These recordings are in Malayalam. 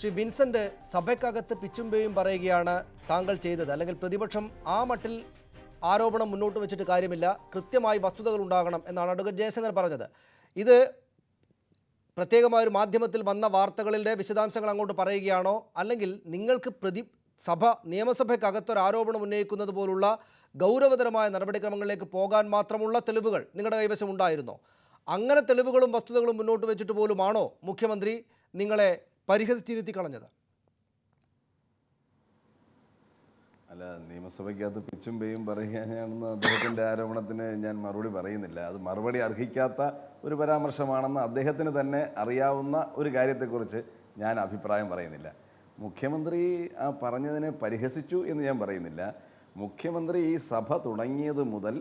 ശ്രീ വിൻസെന്റ് സഭയ്ക്കകത്ത് പിച്ചുംപേയും പറയുകയാണ് താങ്കൾ ചെയ്തത്. അല്ലെങ്കിൽ പ്രതിപക്ഷം ആ മട്ടിൽ ആരോപണം മുന്നോട്ട് വെച്ചിട്ട് കാര്യമില്ല. കൃത്യമായി വസ്തുതകൾ ഉണ്ടാകണം എന്നാണ് അഡ്വക്കേറ്റ് ജയശങ്കർ പറഞ്ഞത്. ഇത് പ്രത്യേകമായ ഒരു മാധ്യമത്തിൽ വന്ന വാർത്തകളിലെ വിശദാംശങ്ങൾ അങ്ങോട്ട് പറയുകയാണോ? അല്ലെങ്കിൽ നിങ്ങൾക്ക് പ്രതി സഭ നിയമസഭയ്ക്കകത്തൊരു ആരോപണം ഉന്നയിക്കുന്നത് പോലുള്ള ഗൗരവതരമായ നടപടിക്രമങ്ങളിലേക്ക് പോകാൻ മാത്രമുള്ള തെളിവുകൾ നിങ്ങളുടെ കൈവശം ഉണ്ടായിരുന്നോ? അങ്ങനെ തെളിവുകളും വസ്തുതകളും മുന്നോട്ട് വെച്ചിട്ട് പോലുമാണോ മുഖ്യമന്ത്രി നിങ്ങളെ പരിഹസിച്ചിരുത്തി കളഞ്ഞത് അല്ല നിയമസഭയ്ക്കകത്ത് പിച്ചും പേയും പറയുകയാണെന്ന് അദ്ദേഹത്തിന്റെ ആരോപണത്തിന് ഞാൻ മറുപടി പറയുന്നില്ല. അത് മറുപടി അർഹിക്കാത്ത ഒരു പരാമർശമാണെന്ന് അദ്ദേഹത്തിന് തന്നെ അറിയാവുന്ന ഒരു കാര്യത്തെക്കുറിച്ച് ഞാൻ അഭിപ്രായം പറയുന്നില്ല. മുഖ്യമന്ത്രി ആ പറഞ്ഞതിനെ പരിഹസിച്ചു എന്ന് ഞാൻ പറയുന്നില്ല. മുഖ്യമന്ത്രി ഈ സഭ തുടങ്ങിയത് മുതൽ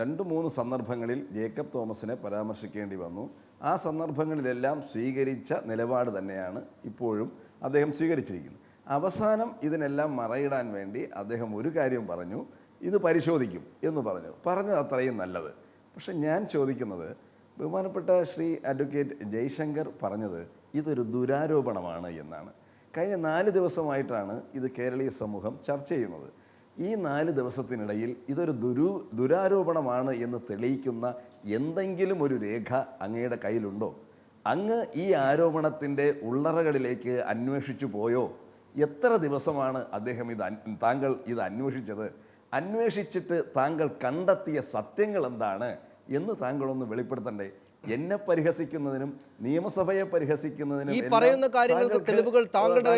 രണ്ട് മൂന്ന് സന്ദർഭങ്ങളിൽ ജേക്കബ് തോമസിനെ പരാമർശിക്കേണ്ടി വന്നു. ആ സന്ദർഭങ്ങളിലെല്ലാം സ്വീകരിച്ച നിലപാട് തന്നെയാണ് ഇപ്പോഴും അദ്ദേഹം സ്വീകരിച്ചിരിക്കുന്നത്. അവസാനം ഇതിനെല്ലാം മറയിടാൻ വേണ്ടി അദ്ദേഹം ഒരു കാര്യം പറഞ്ഞു ഇത് പരിശോധിക്കും എന്ന് പറഞ്ഞു. പറഞ്ഞത് അത്രയും നല്ലത്. പക്ഷെ ഞാൻ ചോദിക്കുന്നത് ബഹുമാനപ്പെട്ട ശ്രീ അഡ്വക്കേറ്റ് ജയ്ശങ്കർ പറഞ്ഞത് ഇതൊരു ദുരാരോപണമാണ് എന്നാണ്. കഴിഞ്ഞ നാല് ദിവസമായിട്ടാണ് ഇത് കേരളീയ സമൂഹം ചർച്ച ചെയ്യുന്നത്. ഈ നാല് ദിവസത്തിനിടയിൽ ഇതൊരു ദുരു ദുരാരോപണമാണ് എന്ന് തെളിയിക്കുന്ന എന്തെങ്കിലും ഒരു രേഖ അങ്ങയുടെ കയ്യിലുണ്ടോ? അങ്ങ് ഈ ആരോപണത്തിന്റെ ഉള്ളറകളിലേക്ക് അന്വേഷിച്ചു പോയോ? എത്ര ദിവസമാണ് അദ്ദേഹം ഇത് താങ്കൾ ഇത് അന്വേഷിച്ചത്? അന്വേഷിച്ചിട്ട് താങ്കൾ കണ്ടെത്തിയ സത്യങ്ങൾ എന്താണ് എന്ന് താങ്കളൊന്ന് വെളിപ്പെടുത്തണ്ടേ? എന്നെ പരിഹസിക്കുന്നതിനും നിയമസഭയെ പരിഹസിക്കുന്നതിനും ഈ പറയുന്ന കാര്യങ്ങൾക്ക് തെളിവുകൾ താങ്കളുടെ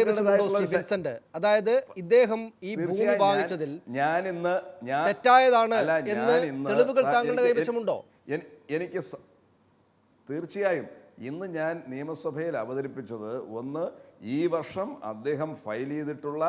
വിൻസെന്റ് അതായത് ഇദ്ദേഹം ഈ ഭൂമി വാങ്ങിച്ചതിൽ ഞാൻ ഇന്ന് ഞാൻ തെറ്റായതാണ് എന്ന് തെളിവുകൾ താങ്കളുടെ കൈവശമുണ്ടോ? എനിക്ക് തീർച്ചയായും ഇന്ന് ഞാൻ നിയമസഭയിൽ അവതരിപ്പിച്ചത് ഒന്ന് ഈ വർഷം അദ്ദേഹം ഫയൽ ചെയ്തിട്ടുള്ള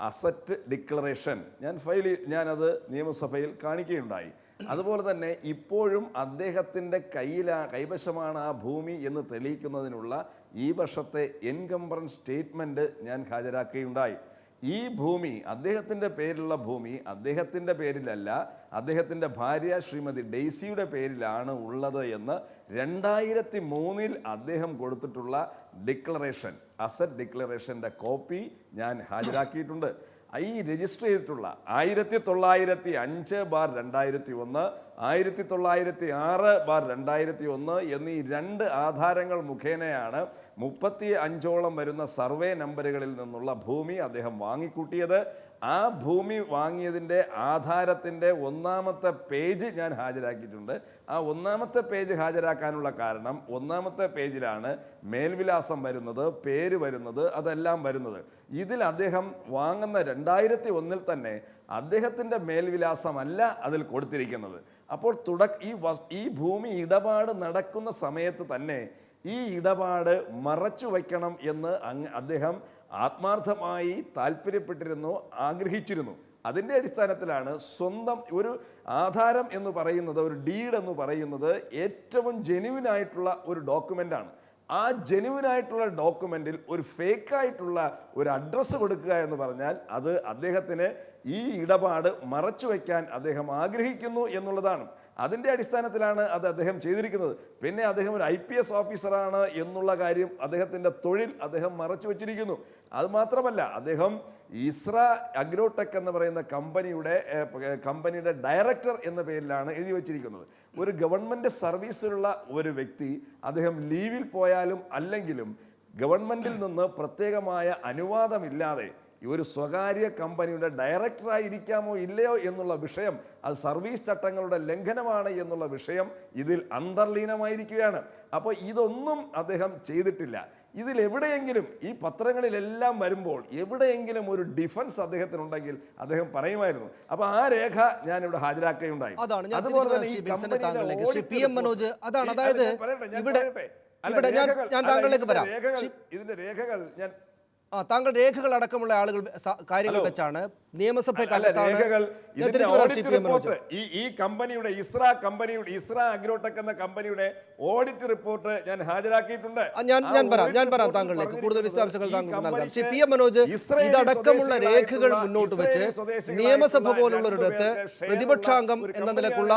അസറ്റ് ഡിക്ലറേഷൻ ഞാൻ ഫയൽ ഞാനത് നിയമസഭയിൽ കാണിക്കുകയുണ്ടായി അതുപോലെ തന്നെ ഇപ്പോഴും അദ്ദേഹത്തിന്റെ കയ്യിലാ കൈവശമാണ് ആ ഭൂമി എന്ന് തെളിയിക്കുന്നതിനുള്ള ഈ വർഷത്തെ എൻകംബറൻസ് സ്റ്റേറ്റ്മെന്റ് ഞാൻ ഹാജരാക്കുകയുണ്ടായി. ഈ ഭൂമി അദ്ദേഹത്തിന്റെ പേരിലുള്ള ഭൂമി അദ്ദേഹത്തിന്റെ പേരിലല്ല അദ്ദേഹത്തിന്റെ ഭാര്യ ശ്രീമതി ഡെയ്സിയുടെ പേരിലാണ് ഉള്ളത് എന്ന് രണ്ടായിരത്തി മൂന്നിൽ അദ്ദേഹം കൊടുത്തിട്ടുള്ള ഡിക്ലറേഷൻ അസറ്റ് ഡിക്ലറേഷന്റെ കോപ്പി ഞാൻ ഹാജരാക്കിയിട്ടുണ്ട്. ഈ രജിസ്റ്റർ ചെയ്തിട്ടുള്ള ആയിരത്തി തൊള്ളായിരത്തി അഞ്ച് ബാർ രണ്ടായിരത്തി ഒന്ന് ആയിരത്തി തൊള്ളായിരത്തി ആറ് ബാർ രണ്ടായിരത്തി ഒന്ന് എന്നീ രണ്ട് ആധാരങ്ങൾ മുഖേനയാണ് മുപ്പത്തി അഞ്ചോളം വരുന്ന സർവേ നമ്പറുകളിൽ നിന്നുള്ള ഭൂമി അദ്ദേഹം വാങ്ങിക്കൂട്ടിയത്. ആ ഭൂമി വാങ്ങിയതിന്റെ ആധാരത്തിന്റെ ഒന്നാമത്തെ പേജ് ഞാൻ ഹാജരാക്കിയിട്ടുണ്ട്. ആ ഒന്നാമത്തെ പേജ് ഹാജരാക്കാനുള്ള കാരണം ഒന്നാമത്തെ പേജിലാണ് മേൽവിലാസം വരുന്നത് പേര് വരുന്നത് അതെല്ലാം വരുന്നത്. ഇതിൽ അദ്ദേഹം വാങ്ങുന്ന രണ്ടായിരത്തി ഒന്നിൽ തന്നെ അദ്ദേഹത്തിന്റെ മേൽവിലാസമല്ല അതിൽ കൊടുത്തിരിക്കുന്നത്. അപ്പോൾ തുടക്ക ഈ വസ് ഈ ഭൂമി ഇടപാട് നടക്കുന്ന സമയത്ത് തന്നെ ഈ ഇടപാട് മറച്ചു വയ്ക്കണം എന്ന് അങ്ങ് അദ്ദേഹം ആത്മാർത്ഥമായി താല്പര്യപ്പെട്ടിരുന്നു ആഗ്രഹിച്ചിരുന്നു. അതിന്റെ അടിസ്ഥാനത്തിലാണ് സ്വന്തം ഒരു ആധാരം എന്ന് പറയുന്നത് ഒരു ഡീഡ് എന്ന് പറയുന്നത് ഏറ്റവും ജെനുവിനായിട്ടുള്ള ഒരു ഡോക്യുമെന്റാണ് ആ ജെനുവിൻ ആയിട്ടുള്ള ഡോക്യുമെന്റിൽ ഒരു ഫേക്കായിട്ടുള്ള ഒരു അഡ്രസ്സ് കൊടുക്കുക എന്ന് പറഞ്ഞാൽ അത് അദ്ദേഹത്തിന് ഈ ഇടപാട് മറച്ചു വയ്ക്കാൻ അദ്ദേഹം ആഗ്രഹിക്കുന്നു എന്നുള്ളതാണ്. അതിന്റെ അടിസ്ഥാനത്തിലാണ് അത് അദ്ദേഹം ചെയ്തിരിക്കുന്നത്. പിന്നെ അദ്ദേഹം ഒരു ഐ പി എസ് ഓഫീസറാണ് എന്നുള്ള കാര്യം അദ്ദേഹത്തിന്റെ തൊഴിൽ അദ്ദേഹം മറച്ചു വച്ചിരിക്കുന്നു. അതുമാത്രമല്ല അദ്ദേഹം ഇസ്ര അഗ്രോടെക് എന്ന് പറയുന്ന കമ്പനിയുടെ കമ്പനിയുടെ ഡയറക്ടർ എന്ന പേരിലാണ് എഴുതി വച്ചിരിക്കുന്നത്. ഒരു ഗവൺമെന്റ് സർവീസിലുള്ള ഒരു വ്യക്തി അദ്ദേഹം ലീവിൽ പോയാലും അല്ലെങ്കിലും ഗവൺമെന്റിൽ നിന്ന് പ്രത്യേകമായ അനുവാദമില്ലാതെ ഒരു സ്വകാര്യ കമ്പനിയുടെ ഡയറക്ടറായി ഇരിക്കാമോ ഇല്ലയോ എന്നുള്ള വിഷയം അത് സർവീസ് ചട്ടങ്ങളുടെ ലംഘനമാണ് എന്നുള്ള വിഷയം ഇതിൽ അന്തർലീനമായിരിക്കുകയാണ്. അപ്പോൾ ഇതൊന്നും അദ്ദേഹം ചെയ്തിട്ടില്ല. ഇതിൽ എവിടെയെങ്കിലും ഈ പത്രങ്ങളിലെല്ലാം വരുമ്പോൾ എവിടെയെങ്കിലും ഒരു ഡിഫൻസ് അദ്ദേഹത്തിനുണ്ടെങ്കിൽ അദ്ദേഹം പറയുമായിരുന്നു. അപ്പൊ ആ രേഖ ഞാൻ ഇവിടെ ഹാജരാക്കുകയുണ്ടായി അതുപോലെ തന്നെ ഈ മനോജ് അതാണ്. അതായത് പറയട്ടെ, ഞാൻ പറയട്ടെ. ഇതിന്റെ രേഖകൾ ഞാൻ ആ താങ്കൾ രേഖകൾ അടക്കമുള്ള ആളുകൾ കാര്യങ്ങൾ വെച്ചാണ്. റിപ്പോർട്ട് ഈ ഈ കമ്പനിയുടെ ഇസ്ര കമ്പനിയുടെ ഇസ്ര അഗ്രോടെക് എന്ന കമ്പനിയുടെ ഓഡിറ്റ് റിപ്പോർട്ട് ഞാൻ ഹാജരാക്കിയിട്ടുണ്ട്. ഞാൻ ഞാൻ പറയാം ഞാൻ പറയാം താങ്കളിലേക്ക്. കൂടുതൽ വിശദാംശങ്ങൾ താങ്കൾക്ക് നൽകാം. ശ്രീ പി എം മനോജ് ഇതടക്കമുള്ള രേഖകൾ മുന്നോട്ട് വെച്ച് നിയമസഭ പോലുള്ളൊരിടത്ത് പ്രതിപക്ഷാംഗം എന്ന നിലക്കുള്ള.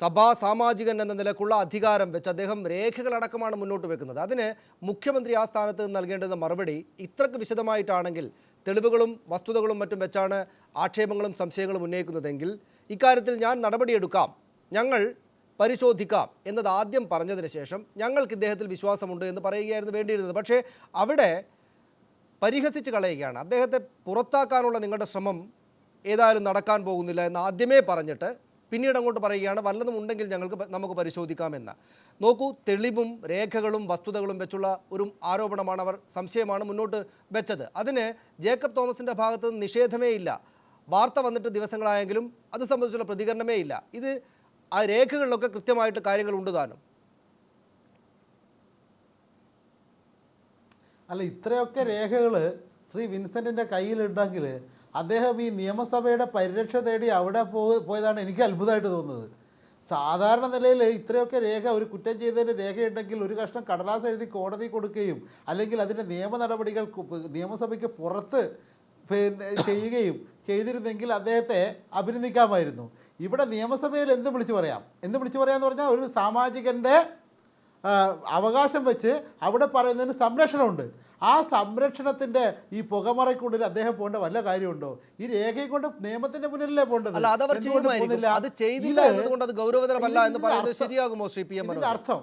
സഭാ സാമാജികൻ എന്ന നിലക്കുള്ള അധികാരം വെച്ച് അദ്ദേഹം രേഖകളടക്കമാണ് മുന്നോട്ട് വെക്കുന്നത്. അതിന് മുഖ്യമന്ത്രി ആ സ്ഥാനത്ത് നൽകേണ്ടുന്ന മറുപടി ഇത്രക്ക് വിശദമായിട്ടാണെങ്കിൽ തെളിവുകളും വസ്തുതകളും മറ്റും വെച്ചാണ് ആക്ഷേപങ്ങളും സംശയങ്ങളും ഉന്നയിക്കുന്നതെങ്കിൽ ഇക്കാര്യത്തിൽ ഞാൻ നടപടിയെടുക്കാം. ഞങ്ങൾ പരിശോധിക്കാം എന്നത് ആദ്യം പറഞ്ഞതിന് ശേഷം ഞങ്ങൾക്ക് ഇദ്ദേഹത്തിൽ വിശ്വാസമുണ്ട് എന്ന് പറയുകയായിരുന്നു വേണ്ടിയിരുന്നത്. പക്ഷേ അവിടെ പരിഹസിച്ച് കളയുകയാണ്. അദ്ദേഹത്തെ പുറത്താക്കാനുള്ള നിങ്ങളുടെ ശ്രമം ഏതായാലും നടക്കാൻ പോകുന്നില്ല എന്ന് ആദ്യമേ പറഞ്ഞിട്ട് പിന്നീട് അങ്ങോട്ട് പറയുകയാണ് വല്ലതും ഉണ്ടെങ്കിൽ ഞങ്ങൾക്ക് നമുക്ക് പരിശോധിക്കാമെന്ന്. നോക്കൂ തെളിവും രേഖകളും വസ്തുതകളും വെച്ചുള്ള ഒരു ആരോപണമാണ് അവർ സംശയമാണ് മുന്നോട്ട് വെച്ചത്. അതിന് ജേക്കബ് തോമസിന്റെ ഭാഗത്ത് നിഷേധമേ ഇല്ല. വാർത്ത വന്നിട്ട് ദിവസങ്ങളായെങ്കിലും അത് സംബന്ധിച്ചുള്ള പ്രതികരണമേ ഇല്ല. ഇത് ആ രേഖകളിലൊക്കെ കൃത്യമായിട്ട് കാര്യങ്ങൾ ഉണ്ട് താനും. അല്ല ഇത്രയൊക്കെ രേഖകൾ ശ്രീ വിൻസെന്റിന്റെ കയ്യിലുണ്ടെങ്കിൽ അദ്ദേഹം ഈ നിയമസഭയുടെ പരിരക്ഷ തേടി അവിടെ പോയതാണ് എനിക്ക് അത്ഭുതമായിട്ട് തോന്നുന്നത്. സാധാരണ നിലയിൽ ഇത്രയൊക്കെ രേഖ ഒരു കുറ്റം ചെയ്തതിന്റെ രേഖയുണ്ടെങ്കിൽ ഒരു കഷ്ണം കടലാസ് എഴുതി കോടതി കൊടുക്കുകയും അല്ലെങ്കിൽ അതിന്റെ നിയമ നടപടികൾ നിയമസഭയ്ക്ക് പുറത്ത് പിന്നെ ചെയ്യുകയും ചെയ്തിരുന്നെങ്കിൽ അദ്ദേഹത്തെ അഭിനന്ദിക്കാമായിരുന്നു. ഇവിടെ നിയമസഭയിൽ എന്ത് വിളിച്ചു പറയാം? എന്ത് വിളിച്ചു പറയാമെന്ന് പറഞ്ഞാൽ ഒരു സാമാജികന്റെ അവകാശം വെച്ച് അവിടെ പറയുന്നതിന് സംരക്ഷണമുണ്ട്. ആ സംരക്ഷണത്തിന്റെ ഈ പുകമറയ്ക്കുള്ളിൽ അദ്ദേഹം പോകേണ്ട വല്ല കാര്യമുണ്ടോ? ഈ രേഖയെ കൊണ്ട് നിയമത്തിന്റെ മുന്നിലല്ലേ പോകേണ്ടത്? അല്ല അതവർ ചെയ്യുമായിരിക്കും അത് ചെയ്തില്ല എന്നതുകൊണ്ട് അത് ഗൗരവതരമല്ല എന്ന് പറയുന്നത് ശരിയാകുമോ ശ്രീ പി എം അർത്ഥം.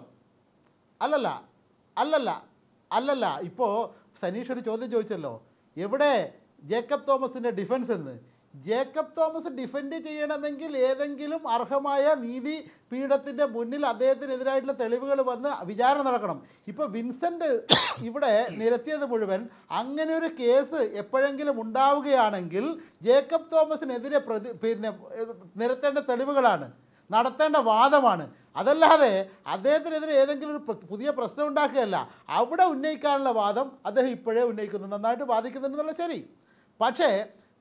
അല്ലല്ല അല്ലല്ല അല്ലല്ല. ഇപ്പോ സനീഷ് ഒരു ചോദ്യം ചോദിച്ചല്ലോ. എവിടെ ജേക്കബ് തോമസിന്റെ ഡിഫൻസ് എന്ന്? ജേക്കബ് തോമസ് ഡിഫെൻഡ് ചെയ്യണമെങ്കിൽ ഏതെങ്കിലും അർഹമായ നീതി പീഠത്തിന്റെ മുന്നിൽ അദ്ദേഹത്തിനെതിരായിട്ടുള്ള തെളിവുകൾ വന്ന് വിചാരണ നടക്കണം. ഇപ്പോൾ വിൻസെന്റ് ഇവിടെ നിരത്തിയത് മുഴുവൻ അങ്ങനെ ഒരു കേസ് എപ്പോഴെങ്കിലും ഉണ്ടാവുകയാണെങ്കിൽ ജേക്കബ് തോമസിനെതിരെ പ്രതി പിന്നെ നിരത്തേണ്ട തെളിവുകളാണ് നടത്തേണ്ട വാദമാണ്. അതല്ലാതെ അദ്ദേഹത്തിനെതിരെ ഏതെങ്കിലും ഒരു പുതിയ പ്രശ്നം ഉണ്ടാക്കുകയല്ല. അവിടെ ഉന്നയിക്കാനുള്ള വാദം അദ്ദേഹം ഇപ്പോഴേ ഉന്നയിക്കുന്നു. നന്നായിട്ട് വാദിക്കുന്നുണ്ടെന്നുള്ള ശരി. പക്ഷേ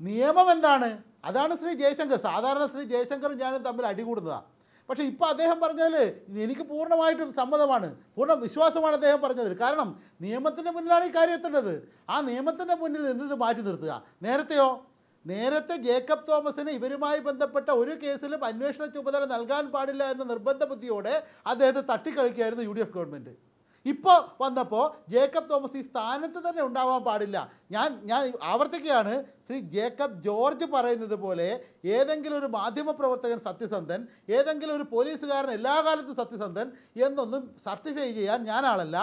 നിയമം എന്താണ്? അതാണ് ശ്രീ ജയശങ്കർ. സാധാരണ ശ്രീ ജയശങ്കറും ഞാനും തമ്മിൽ അടികൂടുന്നതാണ് പക്ഷേ ഇപ്പോൾ അദ്ദേഹം പറഞ്ഞാൽ എനിക്ക് പൂർണമായിട്ടും സമ്മതമാണ്. പൂർണ വിശ്വാസമാണ് അദ്ദേഹം പറഞ്ഞത് കാരണം നിയമത്തിന്റെ മുന്നിലാണ് ഈ കാര്യം എത്തേണ്ടത്. ആ നിയമത്തിന്റെ മുന്നിൽ നിന്ന് ഇത് മാറ്റി നിർത്തുക. നേരത്തെയോ? നേരത്തെ ജേക്കബ് തോമസിന് ഇവരുമായി ബന്ധപ്പെട്ട ഒരു കേസിലും അന്വേഷണ ചുമതല നൽകാൻ പാടില്ല എന്ന നിർബന്ധ ബുദ്ധിയോടെ അദ്ദേഹത്തെ തട്ടിക്കളിക്കുകയായിരുന്നു യു ഗവൺമെന്റ് ഇപ്പോൾ വന്നപ്പോൾ ജേക്കബ് തോമസ് ഈ സ്ഥാനത്ത് തന്നെ ഉണ്ടാവാൻ പാടില്ല. ഞാൻ ഞാൻ ആവർത്തിക്കുകയാണ്. ശ്രീ ജേക്കബ് ജോർജ് പറയുന്നത് പോലെ ഏതെങ്കിലും ഒരു മാധ്യമപ്രവർത്തകൻ സത്യസന്ധൻ ഏതെങ്കിലും ഒരു പോലീസുകാരൻ എല്ലാ കാലത്തും സത്യസന്ധൻ എന്നൊന്നും സർട്ടിഫൈ ചെയ്യാൻ ഞാനാളല്ല.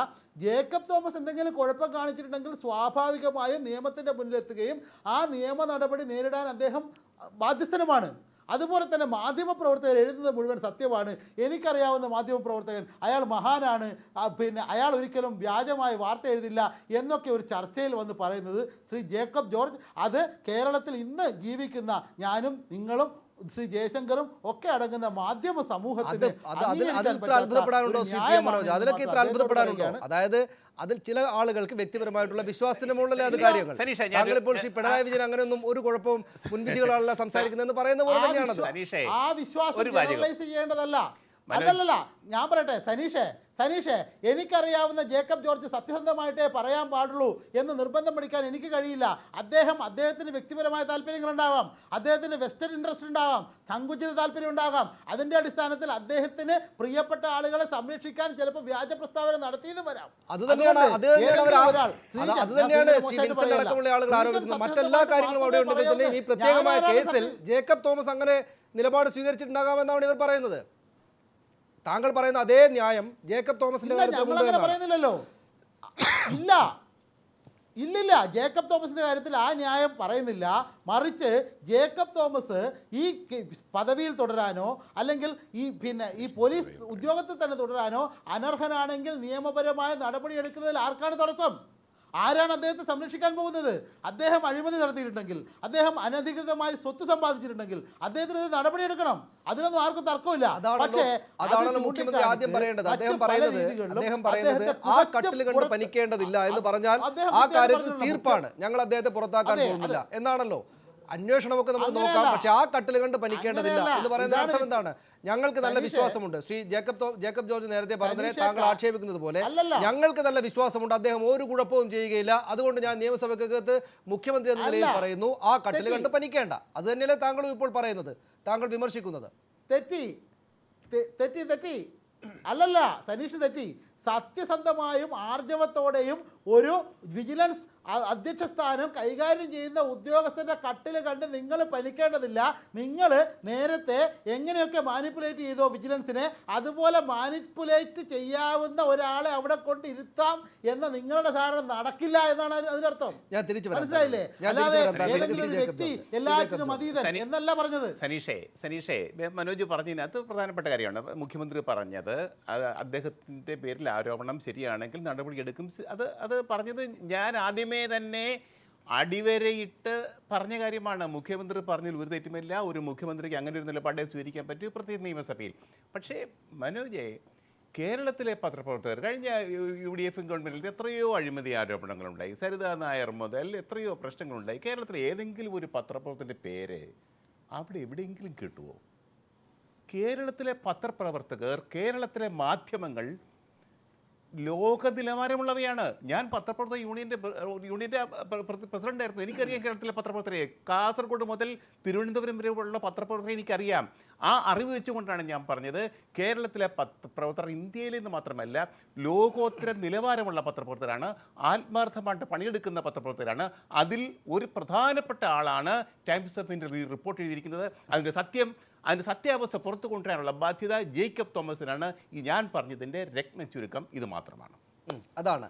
ജേക്കബ് തോമസ് എന്തെങ്കിലും കുഴപ്പം കാണിച്ചിട്ടുണ്ടെങ്കിൽ സ്വാഭാവികമായും നിയമത്തിന്റെ മുന്നിലെത്തുകയും ആ നിയമ നടപടി നേരിടാൻ അദ്ദേഹം ബാധ്യസ്ഥനുമാണ്. അതുപോലെ തന്നെ മാധ്യമപ്രവർത്തകർ എഴുതുന്നത് മുഴുവൻ സത്യമാണ്. എനിക്കറിയാവുന്ന മാധ്യമപ്രവർത്തകൻ അയാൾ മഹാനാണ്. പിന്നെ അയാൾ ഒരിക്കലും വ്യാജമായ വാർത്ത എഴുതില്ല എന്നൊക്കെ ഒരു ചർച്ചയിൽ വന്ന് പറയുന്നത് ശ്രീ ജേക്കബ് ജോർജ്. അത് കേരളത്തിൽ ഇന്ന് ജീവിക്കുന്ന ഞാനും നിങ്ങളും ശ്രീ ജയശങ്കറും ഒക്കെ അടങ്ങുന്ന മാധ്യമ സമൂഹത്തിന് അത്ഭുതപ്പെടാനുണ്ടോ മനോജ്? അതിലൊക്കെ ഇത്ര അത്ഭുതപ്പെടാനുണ്ടോ? അതായത് അതിൽ ചില ആളുകൾക്ക് വ്യക്തിപരമായിട്ടുള്ള വിശ്വാസത്തിന്റെ മുകളിലെ അത് കാര്യങ്ങൾ. ഇപ്പോൾ ശ്രീ പിണറായി വിജയൻ അങ്ങനെയൊന്നും ഒരു കുഴപ്പവും മുൻവിധികളല്ല സംസാരിക്കുന്നതെന്ന് പറയുന്ന പോലെ തന്നെയാണ് തന്നെയാണത്. ആ വിശ്വാസം ചെയ്യേണ്ടതല്ല. അല്ലല്ല ഞാൻ പറയട്ടെ സനീഷേ സനീഷേ എനിക്കറിയാവുന്ന ജേക്കബ് ജോർജ് സത്യസന്ധമായിട്ടേ പറയാൻ പാടുള്ളൂ എന്ന് നിർബന്ധം പിടിക്കാൻ എനിക്ക് കഴിയില്ല. അദ്ദേഹം അദ്ദേഹത്തിന് വ്യക്തിപരമായ താല്പര്യങ്ങൾ ഉണ്ടാകാം അദ്ദേഹത്തിന് വെസ്റ്റേൺ ഇൻട്രസ്റ്റ് ഉണ്ടാകാം സങ്കുചിത താല്പര്യം ഉണ്ടാകാം. അതിന്റെ അടിസ്ഥാനത്തിൽ അദ്ദേഹത്തിന് പ്രിയപ്പെട്ട ആളുകളെ സംരക്ഷിക്കാൻ ചിലപ്പോൾ വ്യാജ പ്രസ്താവന നടത്തിയതും വരാം. അത് തന്നെയാണ് അതുകൊണ്ട് അത് തന്നെയാണ് അവർ ഏതെങ്കിലും ആ- ഒരാൾ, അത് ശ്രീജൻ, അത് ഞാൻ തന്നെയാണ് ശ്രീജൻ ശ്രീ മോശമായിട്ട് വിൻസെന്റ് പറയല്ല. അടക്കമുള്ള ആളുകൾ ആരോപിക്കുന്നത് മറ്റെല്ലാ കാര്യങ്ങളും അവിടെ മാത്രമേ ഉണ്ടെങ്കിൽ തന്നെ ഈ പ്രത്യേകമായ കേസിൽ ജേക്കബ് തോമസ് അങ്ങനെ നിലപാട് സ്വീകരിച്ചിട്ടുണ്ടാകാമെന്നാണ് ഇവർ പറയുന്നത്. താങ്കൾ പറയുന്ന അതേ ന്യായം ജേക്കബ് തോമസിന്റെ പറയുന്നില്ലല്ലോ. ഇല്ല. ഇല്ലില്ല. ജേക്കബ് തോമസിന്റെ കാര്യത്തിൽ ആ ന്യായം പറയുന്നില്ല. മറിച്ച് ജേക്കബ് തോമസ് ഈ പദവിയിൽ തുടരാനോ അല്ലെങ്കിൽ ഈ പിന്നെ ഈ പോലീസ് ഉദ്യോഗത്തിൽ തന്നെ തുടരാനോ അനർഹനാണെങ്കിൽ നിയമപരമായ നടപടിയെടുക്കുന്നതിൽ ആർക്കാണ് തടസ്സം? ആരാണ് അദ്ദേഹത്തെ സംരക്ഷിക്കാൻ പോകുന്നത്? അദ്ദേഹം അഴിമതി നടത്തിയിട്ടുണ്ടെങ്കിൽ അദ്ദേഹം അനധികൃതമായി സ്വത്ത് സമ്പാദിച്ചിട്ടുണ്ടെങ്കിൽ അദ്ദേഹത്തിനെതിരെ നടപടിയെടുക്കണം അതിനൊന്നും ആർക്കും തർക്കമില്ല. പക്ഷേ അതാണല്ലോ മുഖ്യമന്ത്രി ആദ്യം പറയേണ്ടത്. അദ്ദേഹം പറയുന്നത് അദ്ദേഹം പറയുന്നത് ആ കട്ടിൽ കണ്ട് പനിക്കേണ്ടതില്ല എന്ന് പറഞ്ഞാൽ ആ കാര്യത്തിൽ. തീർപ്പാണ്. ഞങ്ങൾ അദ്ദേഹത്തെ പുറത്താക്കാൻ പോകുന്നില്ല. എന്നാണല്ലോ? അന്വേഷണമൊക്കെ നമുക്ക് നോക്കാം. പക്ഷെ ആ കട്ടിൽ കണ്ട് പനിക്കേണ്ടതില്ല എന്ന് പറയുന്ന അർത്ഥം എന്താണ്? ഞങ്ങൾക്ക് നല്ല വിശ്വാസമുണ്ട്. ശ്രീ ജേക്കബ് ജേക്കബ് ജോർജ് നേരത്തെ പറഞ്ഞതിനെ താങ്കൾ ആക്ഷേപിക്കുന്നത് പോലെ ഞങ്ങൾക്ക് നല്ല വിശ്വാസമുണ്ട്. അദ്ദേഹം ഒരു കുഴപ്പവും ചെയ്യുകയില്ല. അതുകൊണ്ട് ഞാൻ നിയമസഭയ്ക്കകത്ത് മുഖ്യമന്ത്രി എന്ന നിലയിൽ പറയുന്നു ആ കട്ടിൽ. കണ്ട് പനിക്കേണ്ട. അത് തന്നെയല്ലേ താങ്കളും ഇപ്പോൾ പറയുന്നത്. താങ്കൾ വിമർശിക്കുന്നത്. തെറ്റി. തെറ്റി തെറ്റി. അല്ലല്ല. സനീഷ് തെറ്റി. സത്യസന്ധമായും ആർജവത്തോടെയും ഒരു വിജിലൻസ് അധ്യക്ഷ സ്ഥാനം കൈകാര്യം ചെയ്യുന്ന ഉദ്യോഗസ്ഥന്റെ കട്ടിൽ കണ്ട് നിങ്ങൾ പനിക്കേണ്ടതില്ല. നിങ്ങൾ നേരത്തെ എങ്ങനെയൊക്കെ മാനിപ്പുലേറ്റ് ചെയ്തോ വിജിലൻസിനെ അതുപോലെ മാനിപ്പുലേറ്റ് ചെയ്യാവുന്ന ഒരാളെ അവിടെ കൊണ്ട് ഇരുത്താം എന്ന നിങ്ങളുടെ ധാരണ നടക്കില്ല എന്നാണ് അതിന്റെ അതിനർത്ഥം. ഞാൻ തിരിച്ചു വരാം മനസ്സിലായില്ലേ? അല്ലാതെ ഏതെങ്കിലും വ്യക്തി എല്ലാത്തിനും അതീതൻ എന്നല്ല പറഞ്ഞത്. സനീഷേ സനീഷേ മനോജ് പറഞ്ഞതിനകത്ത് പ്രധാനപ്പെട്ട കാര്യമാണ്. മുഖ്യമന്ത്രി പറഞ്ഞത് അദ്ദേഹത്തിന്റെ പേരിൽ ആരോപണം ശരിയാണെങ്കിൽ നടപടിയെടുക്കും. എടുക്കും അത് അത് പറഞ്ഞത് ഞാൻ ആദ്യമേ തന്നെ അടിവരയിട്ട് പറഞ്ഞ കാര്യമാണ്. മുഖ്യമന്ത്രി പറഞ്ഞതിൽ ഒരു തെറ്റുമില്ല. ഒരു മുഖ്യമന്ത്രിക്ക് അങ്ങനെ ഒരു നിലപാടെ സ്വീകരിക്കാൻ പറ്റൂ. പ്രത്യേക നിയമസഭയിൽ. പക്ഷേ മനോജെ കേരളത്തിലെ പത്രപ്രവർത്തകർ കഴിഞ്ഞ യു ഡി എഫും ഗവൺമെന്റിൽ എത്രയോ അഴിമതി ആരോപണങ്ങളുണ്ടായി. സരിതാ നായർ മുതൽ എത്രയോ പ്രശ്നങ്ങളുണ്ടായി. കേരളത്തിലെ ഏതെങ്കിലും ഒരു പത്രപ്രവർത്തകന്റെ പേര് അവിടെ എവിടെയെങ്കിലും കിട്ടുമോ കേരളത്തിലെ പത്രപ്രവർത്തകർ കേരളത്തിലെ മാധ്യമങ്ങൾ ലോക നിലവാരമുള്ളവയാണ് ഞാൻ പത്രപ്രവർത്തക യൂണിയന്റെ യൂണിയന്റെ പ്രസിഡന്റായിരുന്നു എനിക്കറിയാം കേരളത്തിലെ പത്രപ്രവർത്തകരെ. കാസർഗോഡ് മുതൽ തിരുവനന്തപുരം വരെ ഉള്ള പത്രപ്രവർത്തകരെ എനിക്കറിയാം. ആ അറിവ് വെച്ചുകൊണ്ടാണ് ഞാൻ പറഞ്ഞത്. കേരളത്തിലെ പത്രപ്രവർത്തകർ ഇന്ത്യയിൽ നിന്ന് മാത്രമല്ല ലോകോത്തര നിലവാരമുള്ള പത്രപ്രവർത്തകരാണ്. ആത്മാർത്ഥമായിട്ട് പണിയെടുക്കുന്ന പത്രപ്രവർത്തകരാണ്. അതിൽ ഒരു പ്രധാനപ്പെട്ട ആളാണ് ടൈംസ് ഓഫ് ഇന്ത്യ റിപ്പോർട്ട് ചെയ്തിരിക്കുന്നത് അതിന്റെ സത്യം അതിന്റെ സത്യാവസ്ഥ പുറത്തു കൊണ്ടുവരാനുള്ള ബാധ്യത ജേക്കബ് തോമസിനാണ്. ഈ ഞാൻ പറഞ്ഞതിന്റെ രത്ന ചുരുക്കം ഇത് മാത്രമാണ്. അതാണ്.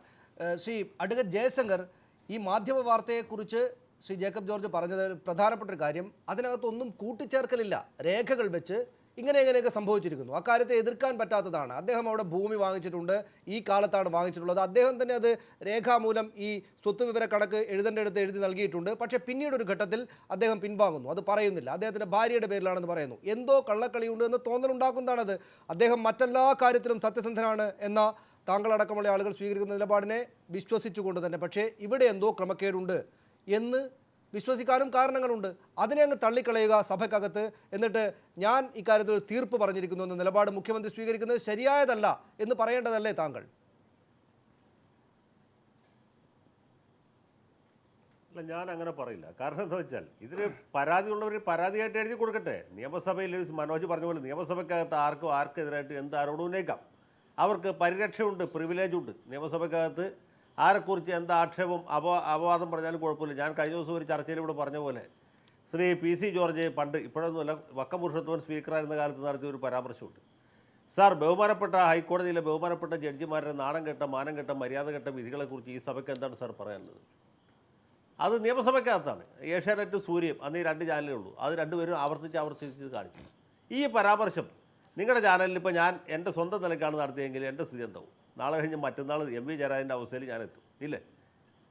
ശ്രീ അഡ്വക്കേറ്റ് ജയശങ്കർ ഈ മാധ്യമ വാർത്തയെക്കുറിച്ച് ശ്രീ ജേക്കബ് ജോർജ് പറഞ്ഞത് പ്രധാനപ്പെട്ട ഒരു കാര്യം. അതിനകത്തൊന്നും കൂട്ടിച്ചേർക്കലില്ല. രേഖകൾ വെച്ച് ഇങ്ങനെ ഇങ്ങനെയൊക്കെ സംഭവിച്ചിരിക്കുന്നു. അക്കാര്യത്തെ എതിർക്കാൻ പറ്റാത്തതാണ്. അദ്ദേഹം അവിടെ ഭൂമി വാങ്ങിച്ചിട്ടുണ്ട്. ഈ കാലത്താണ് വാങ്ങിച്ചിട്ടുള്ളത്. അദ്ദേഹം തന്നെ അത് രേഖാമൂലം ഈ സ്വത്ത് വിവര കണക്ക് എഴുതേണ്ടടുത്ത് എഴുതി നൽകിയിട്ടുണ്ട്. പക്ഷേ പിന്നീട് ഒരു ഘട്ടത്തിൽ അദ്ദേഹം പിൻവാങ്ങുന്നു. അത് പറയുന്നില്ല. അദ്ദേഹത്തിന്റെ ഭാര്യയുടെ പേരിലാണെന്ന് പറയുന്നു. എന്തോ കള്ളക്കളിയുണ്ട് എന്ന് തോന്നലുണ്ടാക്കുന്നതാണത്. അദ്ദേഹം മറ്റെല്ലാ കാര്യത്തിലും സത്യസന്ധനാണ് എന്ന താങ്കളടക്കമുള്ള ആളുകൾ സ്വീകരിക്കുന്ന നിലപാടിനെ വിശ്വസിച്ചുകൊണ്ട് തന്നെ. പക്ഷേ ഇവിടെ എന്തോ ക്രമക്കേടുണ്ട് എന്ന് വിശ്വസിക്കാനും കാരണങ്ങളുണ്ട്. അതിനെ അങ്ങ് തള്ളിക്കളയുക സഭയ്ക്കകത്ത്. എന്നിട്ട് ഞാൻ ഇക്കാര്യത്തിൽ ഒരു തീർപ്പ് പറഞ്ഞിരിക്കുന്നു എന്ന നിലപാട് മുഖ്യമന്ത്രി സ്വീകരിക്കുന്നത് ശരിയായതല്ല എന്ന് പറയേണ്ടതല്ലേ താങ്കൾ? ഞാൻ അങ്ങനെ പറയില്ല. കാരണം എന്താ വെച്ചാൽ ഇതിന് പരാതിയുള്ളവർ പരാതിയായിട്ട് എഴുതി കൊടുക്കട്ടെ. നിയമസഭയിൽ മനോജ് പറഞ്ഞ പോലെ നിയമസഭയ്ക്കകത്ത് ആർക്കും ആർക്കെതിരായിട്ട് എന്ത് ആരോടും ഉന്നയിക്കാം. അവർക്ക് പരിരക്ഷയുണ്ട് പ്രിവിലേജ് ഉണ്ട്. നിയമസഭയ്ക്കകത്ത് ആരെക്കുറിച്ച് എന്താ ആക്ഷേപം? അപ അപവാദം പറഞ്ഞാലും കുഴപ്പമില്ല. ഞാൻ കഴിഞ്ഞ ദിവസം ഒരു ചർച്ചയിൽ ഇവിടെ പറഞ്ഞ പോലെ ശ്രീ പി സി ജോർജ് പണ്ട് ഇപ്പോഴൊന്നുമല്ല വക്കപുരുഷത്വൻ സ്പീക്കറായിരുന്ന കാലത്ത് നടത്തിയ ഒരു പരാമർശമുണ്ട്. സാർ ബഹുമാനപ്പെട്ട ഹൈക്കോടതിയിലെ ബഹുമാനപ്പെട്ട ജഡ്ജിമാരുടെ നാണം കെട്ട മാനം കെട്ട മര്യാദ കെട്ട വിധികളെക്കുറിച്ച് ഈ സഭയ്ക്ക് എന്താണ് സാർ പറയാനുള്ളത്? അത് നിയമസഭയ്ക്കകത്താണ്. ഏഷ്യാനെറ്റ് സൂര്യം അന്ന് ഈ രണ്ട് ചാനലേ ഉള്ളൂ. അത് രണ്ടുപേരും ആവർത്തിച്ച് ആവർത്തിച്ച് കാണിച്ചു. ഈ പരാമർശം നിങ്ങളുടെ ചാനലിൽ ഇപ്പോൾ ഞാൻ എന്റെ സ്വന്തം നിലയ്ക്കാണ് നടത്തിയെങ്കിൽ എന്റെ സ്ഥിതി എന്താവും? നാളെ കഴിഞ്ഞ് മറ്റന്നാൾ എം വി ജയരാജന്റെ അവസ്ഥയിൽ ഞാൻ എത്തും. ഇല്ലേ?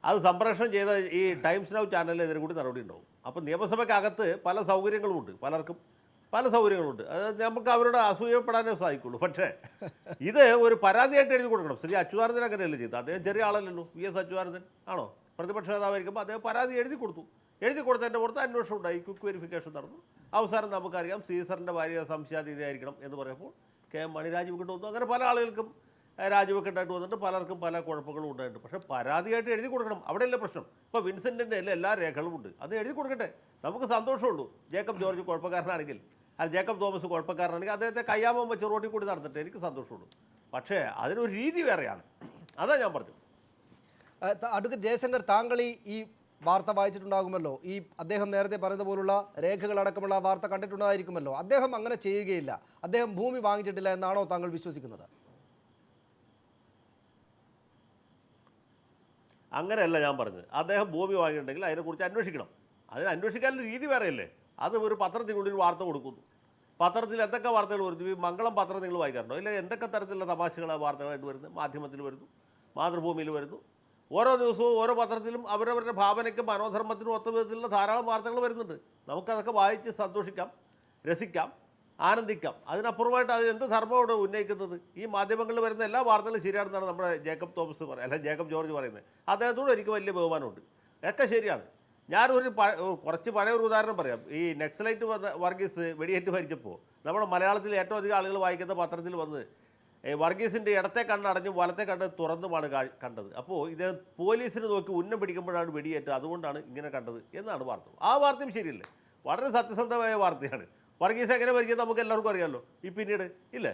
അത് സംപ്രേഷണം ചെയ്ത ഈ ടൈംസ് നൗ ചാനലിൽ ഇതിനെ കൂടി നടപടി ഉണ്ടാവും. അപ്പോൾ നിയമസഭയ്ക്കകത്ത് പല സൗകര്യങ്ങളുമുണ്ട് പലർക്കും. പല സൗകര്യങ്ങളുണ്ട് അത് നമുക്ക് അവരോട് അസൂയപ്പെടാനേ സാധിക്കുള്ളൂ. പക്ഷേ ഇത് ഒരു പരാതിയായിട്ട് എഴുതി കൊടുക്കണം. ശ്രീ അച്യുതാനന്ദൻ അങ്ങനെയല്ലേ ചെയ്തത്? അദ്ദേഹം ചെറിയ ആളല്ലല്ലോ. വി എസ് അച്യുതാനന്ദൻ ആണോ? പ്രതിപക്ഷ നേതാവായിരിക്കുമ്പോൾ അദ്ദേഹം പരാതി എഴുതി കൊടുത്തു. എഴുതി കൊടുത്തതിന്റെ പുറത്ത് അന്വേഷണം ഉണ്ടായി. ക്വിക്ക് വെരിഫിക്കേഷൻ നടന്നു. അവസാനം നമുക്കറിയാം സീസറിന്റെ ഭാര്യ സംശയാതീതയായിരിക്കണം എന്ന് പറയുമ്പോൾ കെ എം മണിരാജ് വന്നു. അങ്ങനെ പല ആളുകൾക്കും രാജിവെക്കേണ്ടതായിട്ട് വന്നിട്ട് പലർക്കും പല കുഴപ്പങ്ങളും ഉണ്ടായിട്ടുണ്ട്. പക്ഷേ പരാതിയായിട്ട് എഴുതി കൊടുക്കണം. അവിടെയല്ല പ്രശ്നം. ഇപ്പോൾ വിൻസെന്റിന്റെ എല്ലാ എല്ലാ രേഖകളും ഉണ്ട്. അത് എഴുതി കൊടുക്കട്ടെ. നമുക്ക് സന്തോഷമുള്ളൂ. ജേക്കബ് ജോർജ് കുഴപ്പക്കാരനാണെങ്കിൽ അല്ല ജേക്കബ് തോമസ് കുഴപ്പക്കാരനാണെങ്കിൽ അദ്ദേഹത്തെ കയ്യാമം വെച്ച് റോട്ടിൽ കൂടി നടന്നിട്ട് എനിക്ക് സന്തോഷമുള്ളൂ. പക്ഷേ അതിനൊരു രീതി വേറെയാണ്. അതാ ഞാൻ പറഞ്ഞു. അടുത്ത് ജയശങ്കർ താങ്കൾ ഈ വാർത്ത വായിച്ചിട്ടുണ്ടാകുമല്ലോ. ഈ അദ്ദേഹം നേരത്തെ പറഞ്ഞതുപോലുള്ള രേഖകളടക്കമുള്ള വാർത്ത കണ്ടിട്ടുണ്ടായിരിക്കുമല്ലോ. അദ്ദേഹം അങ്ങനെ ചെയ്യുകയില്ല. അദ്ദേഹം ഭൂമി വാങ്ങിച്ചിട്ടില്ല എന്നാണോ താങ്കൾ വിശ്വസിക്കുന്നത്? അങ്ങനെയല്ല ഞാൻ പറഞ്ഞത്. അദ്ദേഹം ഭൂമി വാങ്ങിയിട്ടുണ്ടെങ്കിൽ അതിനെക്കുറിച്ച് അന്വേഷിക്കണം. അതിന് അന്വേഷിക്കാനുള്ള രീതി വേറെയല്ലേ? അത് ഒരു പത്രത്തിൽ പത്രത്തിനുള്ളിൽ വാർത്ത കൊടുക്കുന്നു. പത്രത്തിൽ എന്തൊക്കെ വാർത്തകൾ വരുന്നു? ഈ മംഗളം പത്രം നിങ്ങൾ വായിക്കാറുണ്ടോ? ഇല്ല എന്തൊക്കെ തരത്തിലുള്ള തമാശകൾ വാർത്തകളായിട്ട് വരുന്നത്? മാധ്യമത്തിൽ വരുന്നു മാതൃഭൂമിയിൽ വരുന്നു. ഓരോ ദിവസവും ഓരോ പത്രത്തിലും അവരവരുടെ ഭാവനയ്ക്കും മനോധർമ്മത്തിനും ഒത്ത വിധത്തിലുള്ള ധാരാളം വാർത്തകൾ വരുന്നുണ്ട്. നമുക്കതൊക്കെ വായിച്ച് സന്തോഷിക്കാം രസിക്കാം. ആനന്ദിക്കാം. അതിനപ്പുറമായിട്ട് അത് എന്ത് ധർമ്മമാണ് ഉന്നയിക്കുന്നത്? ഈ മാധ്യമങ്ങളിൽ വരുന്ന എല്ലാ വാർത്തകളും ശരിയാണെന്നാണ് നമ്മുടെ ജേക്കബ് തോമസ് പറയുന്നത്. അല്ല ജേക്കബ് ജോർജ് പറയുന്നത്. അദ്ദേഹത്തോട് എനിക്ക് വലിയ ബഹുമാനമുണ്ട്. ഒക്കെ ശരിയാണ്. ഞാനൊരു കുറച്ച് പഴയ ഒരു ഉദാഹരണം പറയാം. ഈ നെക്സലൈറ്റ് വർഗീസ് വെടിയേറ്റ് മരിച്ചപ്പോൾ നമ്മുടെ മലയാളത്തിൽ ഏറ്റവും അധികം ആളുകൾ വായിക്കുന്ന പത്രത്തിൽ വന്ന് വർഗീസിന്റെ ഇടത്തെ കണ്ണടഞ്ഞും വലത്തെ കണ്ണ് തുറന്നുമാണ് കണ്ടത്. അപ്പോൾ ഇത് പോലീസിന് നോക്കി ഉന്നം പിടിക്കുമ്പോഴാണ് വെടിയേറ്റത്. അതുകൊണ്ടാണ് ഇങ്ങനെ കണ്ടത് എന്നാണ് വാർത്ത. ആ വാർത്തയും ശരിയല്ലേ? വളരെ സത്യസന്ധമായ വാർത്തയാണ്. വർഗീസ് എങ്ങനെ ഭരിക്കുന്നത് നമുക്ക് എല്ലാവർക്കും അറിയാമല്ലോ. ഈ പിന്നീട് ഇല്ലേ?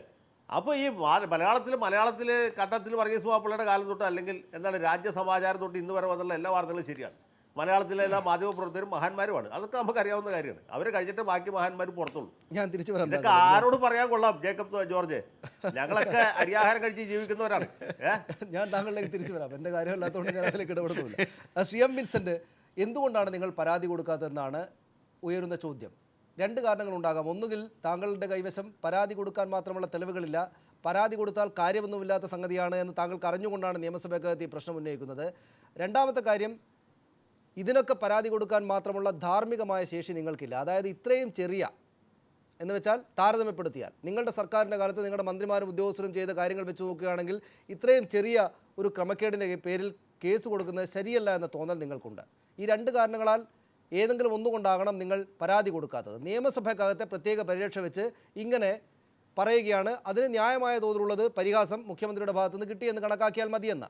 അപ്പോൾ ഈ മലയാളത്തിൽ മലയാളത്തിൽ കട്ടത്തിൽ വർഗീസ് മാപ്പിളയുടെ കാലം തൊട്ട് അല്ലെങ്കിൽ എന്താണ് രാജ്യസമാചാരം തൊട്ട് ഇന്ന് വരെ വന്നുള്ള എല്ലാ വാർത്തകളും ശരിയാണ്. മലയാളത്തിലെ എല്ലാ മാധ്യമപ്രവർത്തകരും മഹാന്മാരുമാണ്. അതൊക്കെ നമുക്ക് അറിയാവുന്ന കാര്യമാണ്. അവർ കഴിഞ്ഞിട്ട് ബാക്കി മഹാന്മാർ പുറത്തുള്ളൂ. ഞാൻ തിരിച്ചു വരാം ഇതൊക്കെ ആരോട് പറയാൻ കൊള്ളാം? ജേക്കബ് ജോർജ്. ഞങ്ങളൊക്കെ അരിയാഹാരം കഴിച്ച് ജീവിക്കുന്നവരാണ്. ഞാൻ താങ്കളിലേക്ക് തിരിച്ചു വരാം. എന്റെ കാര്യമല്ലാത്തതുകൊണ്ട് ഞാൻ അതിലേക്ക് ഇടപെടുന്നില്ല ശ്രീ എം വിൻസെന്റ് എന്തുകൊണ്ടാണ് നിങ്ങൾ പരാതി കൊടുക്കാത്തതെന്നാണ് ഉയരുന്ന ചോദ്യം. രണ്ട് കാരണങ്ങളുണ്ടാകാം. ഒന്നുകിൽ താങ്കളുടെ കൈവശം പരാതി കൊടുക്കാൻ മാത്രമുള്ള തെളിവുകളില്ല. പരാതി കൊടുത്താൽ കാര്യമൊന്നുമില്ലാത്ത സംഗതിയാണ് എന്ന് താങ്കൾക്ക് അറിഞ്ഞുകൊണ്ടാണ് നിയമസഭയ്ക്കകത്ത് ഈ പ്രശ്നം ഉന്നയിക്കുന്നത്. രണ്ടാമത്തെ കാര്യം ഇതിനൊക്കെ പരാതി കൊടുക്കാൻ മാത്രമുള്ള ധാർമ്മികമായ ശേഷി നിങ്ങൾക്കില്ല. അതായത് ഇത്രയും ചെറിയ എന്ന് വെച്ചാൽ താരതമ്യപ്പെടുത്തിയാൽ. നിങ്ങളുടെ സർക്കാരിന്റെ കാലത്ത് നിങ്ങളുടെ മന്ത്രിമാരും ഉദ്യോഗസ്ഥരും ചെയ്ത കാര്യങ്ങൾ വെച്ച് നോക്കുകയാണെങ്കിൽ ഇത്രയും ചെറിയ ഒരു ക്രമക്കേടിന്റെ പേരിൽ കേസ് കൊടുക്കുന്നത് ശരിയല്ല എന്ന തോന്നൽ നിങ്ങൾക്കുണ്ട്. ഈ രണ്ട് കാരണങ്ങളാൽ ഏതെങ്കിലും ഒന്നുകൊണ്ടാകണം നിങ്ങൾ പരാതി കൊടുക്കാത്തത്. നിയമസഭയ്ക്കകത്തെ പ്രത്യേക പരിരക്ഷ വെച്ച് ഇങ്ങനെ പറയുകയാണ്. അതിന് ന്യായമായ തോതിലുള്ളത് പരിഹാസം മുഖ്യമന്ത്രിയുടെ ഭാഗത്തുനിന്ന് കിട്ടിയെന്ന് കണക്കാക്കിയാൽ മതിയെന്ന്.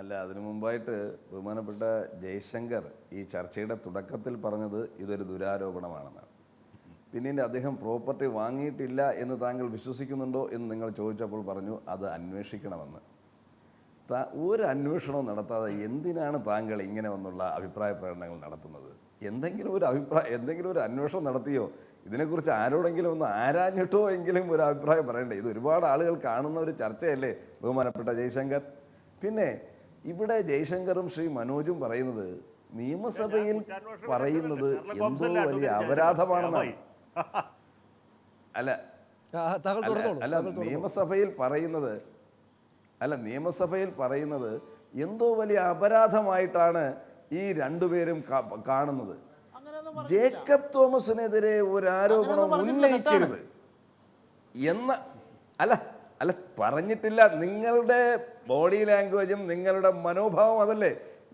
അല്ല അതിനു മുമ്പായിട്ട് ബഹുമാനപ്പെട്ട ജയശങ്കർ ഈ ചർച്ചയുടെ തുടക്കത്തിൽ പറഞ്ഞത് ഇതൊരു ദുരാരോപണമാണെന്നാണ്. പിന്നീട് അദ്ദേഹം പ്രോപ്പർട്ടി വാങ്ങിയിട്ടില്ല എന്ന് താങ്കൾ വിശ്വസിക്കുന്നുണ്ടോ എന്ന് നിങ്ങൾ ചോദിച്ചപ്പോൾ പറഞ്ഞു അത് അന്വേഷിക്കണമെന്ന്. ഒരു അന്വേഷണവും നടത്താതെ എന്തിനാണ് താങ്കൾ ഇങ്ങനെ ഒന്നുള്ള അഭിപ്രായ പ്രകടനങ്ങൾ നടത്തുന്നത്? എന്തെങ്കിലും ഒരു അഭിപ്രായം എന്തെങ്കിലും ഒരു അന്വേഷണം നടത്തിയോ? ഇതിനെക്കുറിച്ച് ആരോടെങ്കിലും ഒന്ന് ആരാഞ്ഞിട്ടോ എങ്കിലും ഒരു അഭിപ്രായം പറയണ്ടേ? ഇത് ഒരുപാട് ആളുകൾ കാണുന്ന ഒരു ചർച്ചയല്ലേ ബഹുമാനപ്പെട്ട ജയശങ്കർ? പിന്നെ ഇവിടെ ജയശങ്കറും ശ്രീ മനോജും പറയുന്നത് നിയമസഭയിൽ പറയുന്നത് എന്തോ വലിയ അപരാധമാണെന്നാണ്. അല്ല അല്ല. നിയമസഭയിൽ പറയുന്നത് അല്ല നിയമസഭയിൽ പറയുന്നത് എന്തോ വലിയ അപരാധമായിട്ടാണ് ഈ രണ്ടുപേരും കാണുന്നത്. ജേക്കബ് തോമസിനെതിരെ ഒരു ആരോപണം ഉന്നയിക്കരുത്. എന്ന അല്ല അല്ല പറഞ്ഞിട്ടില്ല. നിങ്ങളുടെ ബോഡി ലാംഗ്വേജും നിങ്ങളുടെ മനോഭാവം അതല്ലേ.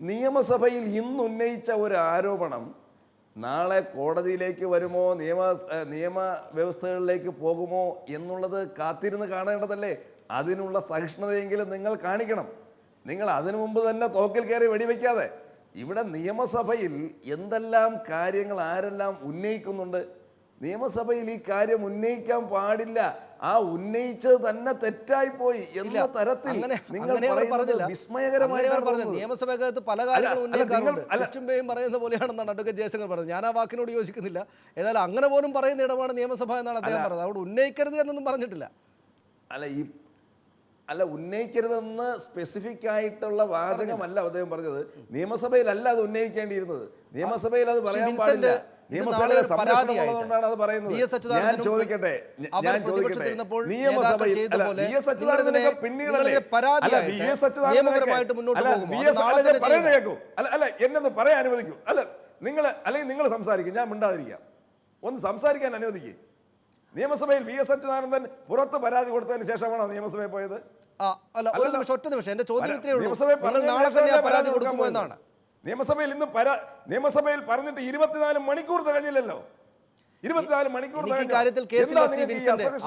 നിയമസഭയിൽ ഇന്ന് ഉന്നയിച്ച ഒരു ആരോപണം നാളെ കോടതിയിലേക്ക് വരുമോ നിയമ നിയമ വ്യവസ്ഥകളിലേക്ക് പോകുമോ എന്നുള്ളത് കാത്തിരുന്ന് കാണേണ്ടതല്ലേ? അതിനുള്ള സഹിഷ്ണുതയെങ്കിലും നിങ്ങൾ കാണിക്കണം. നിങ്ങൾ അതിനു മുമ്പ് തന്നെ തോക്കിൽ കയറി വെടിവെക്കാതെ. ഇവിടെ നിയമസഭയിൽ എന്തെല്ലാം കാര്യങ്ങൾ ആരെല്ലാം ഉന്നയിക്കുന്നുണ്ട്? നിയമസഭയിൽ ഈ കാര്യം ഉന്നയിക്കാൻ പാടില്ല. ആ ഉന്നയിച്ചത് തന്നെ തെറ്റായി പോയി എന്ന തരത്തിൽ നിങ്ങൾ പറഞ്ഞത് പല കാര്യങ്ങളും ഉന്നയിക്കാറുണ്ട്. പറയുന്ന പോലെയാണെന്നാണ് അഡ്വക്കേറ്റ് ജയശങ്കർ പറഞ്ഞത്. ഞാൻ ആ വാക്കിനോട് യോജിക്കുന്നില്ല. ഏതായാലും അങ്ങനെ പോലും പറയുന്ന ഇടമാണ് നിയമസഭ എന്നാണ് അദ്ദേഹം പറഞ്ഞത്. അവിടെ ഉന്നയിക്കരുത് എന്നൊന്നും പറഞ്ഞിട്ടില്ല. അല്ല ഈ അല്ല ഉന്നയിക്കരുതെന്ന് സ്പെസിഫിക് ആയിട്ടുള്ള വാചകമല്ല അദ്ദേഹം പറഞ്ഞത്. നിയമസഭയിലല്ല അത് ഉന്നയിക്കേണ്ടിയിരുന്നത്. നിയമസഭയിൽ അത് പറയാൻ പാടില്ല. നിയമസഭയിലെ നാളെ ഒരു സംരക്ഷണം പരാതിയായിട്ട് ഉള്ളതുകൊണ്ടാണ് അത് പറയുന്നത്. ഞാൻ ചോദിക്കട്ടെ ഞാൻ ചോദിക്കട്ടെ. നിയമസഭയിൽ അല്ല വി എസ് അച്യുതാനന്ദനൊക്കെ പിന്നീടല്ലേ? അല്ല വി എസ് അച്യുതാനന്ദനൊക്കെ അല്ല? വി എസ് അല്ല പറയുന്നത് കേൾക്കും അല്ല അല്ല എന്നൊന്ന് പറയാൻ അനുവദിക്കൂ. അല്ല നിങ്ങൾ അല്ലെങ്കിൽ നിങ്ങൾ സംസാരിക്കും ഞാൻ മിണ്ടാതിരിക്കാം. ഒന്ന് സംസാരിക്കാൻ അനുവദിക്കേ. നിയമസഭയിൽ വി എസ് അച്യുതാനന്ദൻ പുറത്ത് പരാതി കൊടുത്തതിന് ശേഷമാണോ നിയമസഭയിൽ പോയത്? അല്ല ഒരു നിമിഷം ഒറ്റ നിമിഷം. എന്റെ പരാതി കൊടുക്കുമോ എന്നാണ്. നിയമസഭയിൽ ഇന്ന് പരാ നിയമസഭയിൽ പറഞ്ഞിട്ട് ഇരുപത്തിനാല് മണിക്കൂർ തികഞ്ഞില്ലല്ലോ. ഇരുപത്തിനാല് മണിക്കൂർ കാര്യത്തിൽ?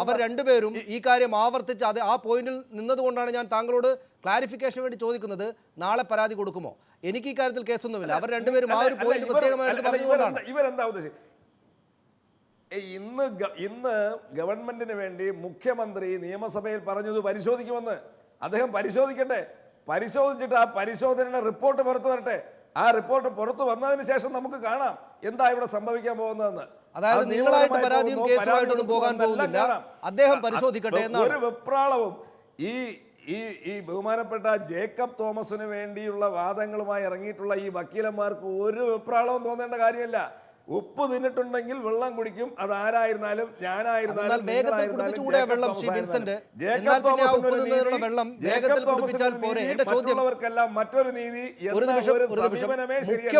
അവർ രണ്ടുപേരും ഈ- കാര്യം ആവർത്തിച്ച് അത് ആ പോയിന്റിൽ നിന്നതുകൊണ്ടാണ് ഞാൻ താങ്കളോട് ക്ലാരിഫിക്കേഷൻ വേണ്ടി ചോദിക്കുന്നത്. നാളെ പരാതി കൊടുക്കുമോ? എനിക്ക് ഈ കാര്യത്തിൽ കേസൊന്നുമില്ല. അവർ രണ്ടുപേരും ആ ഒരു പോയിന്റ് പ്രത്യേകമായിട്ട് പറഞ്ഞുകൊണ്ടാണ് ഇവരെന്താ- ഉദ്ദേശിച്ചത് ഇന്ന് ഇന്ന് ഗവൺമെന്റിന് വേണ്ടി മുഖ്യമന്ത്രി നിയമസഭയിൽ പറഞ്ഞത് പരിശോധിക്കുമെന്ന്. അദ്ദേഹം പരിശോധിക്കട്ടെ. പരിശോധിച്ചിട്ട് ആ പരിശോധനയുടെ റിപ്പോർട്ട് പുറത്തു വരട്ടെ. ആ റിപ്പോർട്ട് പുറത്തു വന്നതിന് ശേഷം നമുക്ക് കാണാം എന്താ ഇവിടെ സംഭവിക്കാൻ പോകുന്നതെന്ന്. അതായത് അത് നിങ്ങളായിട്ട് പരാതിയും കേസുമായിട്ടൊന്നും പോകാൻ പോകുന്നില്ല. അദ്ദേഹം പരിശോധിക്കട്ടെ ഒരു വിപ്രാളവും ഈ ഈ ഈ ബഹുമാനപ്പെട്ട ജേക്കബ് തോമസിന് വേണ്ടിയുള്ള വാദങ്ങളുമായി ഇറങ്ങിയിട്ടുള്ള ഈ വക്കീലന്മാർക്ക് ഒരു വെപ്രാളവും തോന്നേണ്ട കാര്യമില്ല. ഉപ്പ് തിന്നിട്ടുണ്ടെങ്കിൽ വെള്ളം കുടിക്കും. അത് ആരായിരുന്നാലും ഞാനായിരുന്നാലും ജേക്കബ് തോമസിന് ഒരു നീതി, ജേക്കബ് തോമസിന് ഒരു നീതി, മറ്റുള്ളവർക്കെല്ലാം മറ്റൊരു നീതി എന്ന ഒരു സമീപനമേ ശരിയല്ല.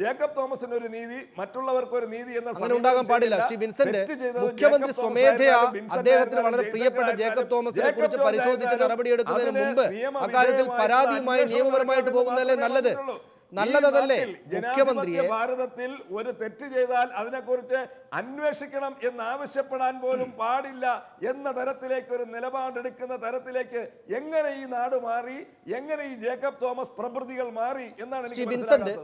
ജേക്കബ്- തോമസിന് ഒരു നീതി മറ്റുള്ളവർക്ക് ഒരു നീതി എന്ന ഉണ്ടാകാൻ പാടില്ല. ശ്രീ വിൻസെന്റ് മുഖ്യമന്ത്രി സ്വമേധയാ. അദ്ദേഹത്തിന് വളരെ പ്രിയപ്പെട്ട ജേക്കബ് തോമസിനെ കുറിച്ച് പരിശോധിച്ച് നടപടിയെടുക്കുന്നതിന് മുമ്പ് അക്കാര്യത്തിൽ പരാതിയുമായി നിയമപരമായിട്ട് പോകുന്നതല്ലേ നല്ലത്. നല്ലതല്ലേ മുഖ്യമന്ത്രി മുഖ്യമന്ത്രിയെ ഭാരതത്തിൽ ഒരു തെറ്റ് ചെയ്താൽ അതിനെക്കുറിച്ച് അന്വേഷിക്കണം എന്ന് ആവശ്യപ്പെടാൻ പോലും പാടില്ല എന്ന തരത്തിലേക്ക് ഒരു നിലപാടെടുക്കുന്ന തരത്തിലേക്ക് എങ്ങനെ ഈ നാട് മാറി എങ്ങനെ ഈ ജേക്കബ് തോമസ് പ്രഭൃതികൾ മാറി എന്നാണ് ശ്രീ എനിക്ക് വിൻസെന്റ്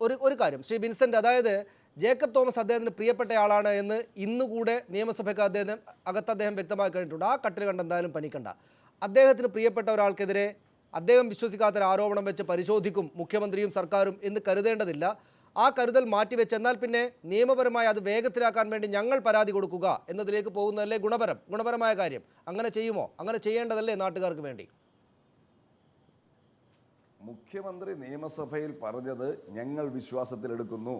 ഒരു ഒരു കാര്യം. ശ്രീ വിൻസെന്റ് അതായത് ജേക്കബ് തോമസ് അദ്ദേഹത്തിന് പ്രിയപ്പെട്ട ആളാണ് എന്ന് ഇന്നുകൂടെ നിയമസഭയ്ക്ക് അദ്ദേഹം അകത്ത് അദ്ദേഹം വ്യക്തമാക്കി കഴിഞ്ഞിട്ടുണ്ട് ആ കട്ടിൽ കണ്ട് എന്തായാലും പനിക്കണ്ട. അദ്ദേഹത്തിന് പ്രിയപ്പെട്ട ഒരാൾക്കെതിരെ അദ്ദേഹം വിശ്വസിക്കാത്ത ഒരു ആരോപണം വെച്ച് പരിശോധിക്കും മുഖ്യമന്ത്രിയും സർക്കാരും എന്ന് കരുതേണ്ടതില്ല. ആ കരുതൽ മാറ്റിവെച്ച് എന്നാൽ പിന്നെ നിയമപരമായി അത് വേഗത്തിലാക്കാൻ വേണ്ടി ഞങ്ങൾ പരാതി കൊടുക്കുക എന്നതിലേക്ക് പോകുന്നതല്ലേ ഗുണപരം. ഗുണപരമായ കാര്യം. അങ്ങനെ ചെയ്യുമോ? അങ്ങനെ ചെയ്യേണ്ടതല്ലേ നാട്ടുകാർക്ക് വേണ്ടി? മുഖ്യമന്ത്രി നിയമസഭയിൽ പറഞ്ഞത് ഞങ്ങൾ വിശ്വാസത്തിലെടുക്കുന്നു.